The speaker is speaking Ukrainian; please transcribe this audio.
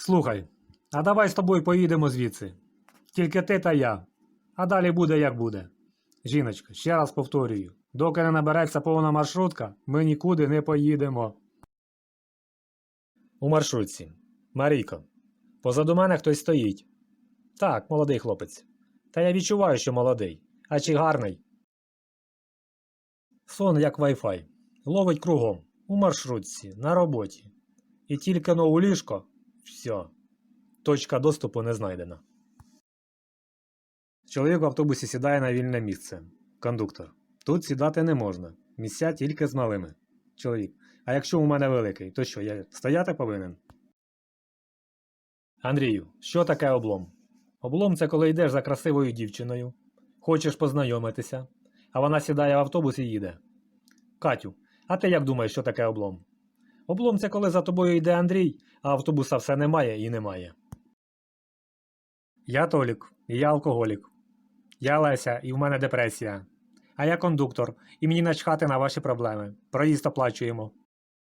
Слухай, а давай з тобою поїдемо звідси. Тільки ти та я. А далі буде як буде. Жіночка, ще раз повторюю: доки не набереться повна маршрутка, ми нікуди не поїдемо. У маршрутці. Марійко. Позаду мене хтось стоїть. Так, молодий хлопець. Та я відчуваю, що молодий. А чи гарний? Сон як Wi-Fi. Ловить кругом. У маршрутці, на роботі. І тільки но у ліжко. Все. Точка доступу не знайдена. Чоловік в автобусі сідає на вільне місце. Кондуктор. Тут сідати не можна. Місця тільки з малими. Чоловік. А якщо у мене великий, то що, я стояти повинен? Андрію, що таке облом? Облом це коли йдеш за красивою дівчиною, хочеш познайомитися, а вона сідає в автобус і їде. Катю, а ти як думаєш, що таке облом? Облом це коли за тобою йде Андрій, а автобуса все немає і немає. Я Толік, і я алкоголік. Я Леся, і в мене депресія. А я кондуктор, і мені начхати на ваші проблеми. Проїзд оплачуємо.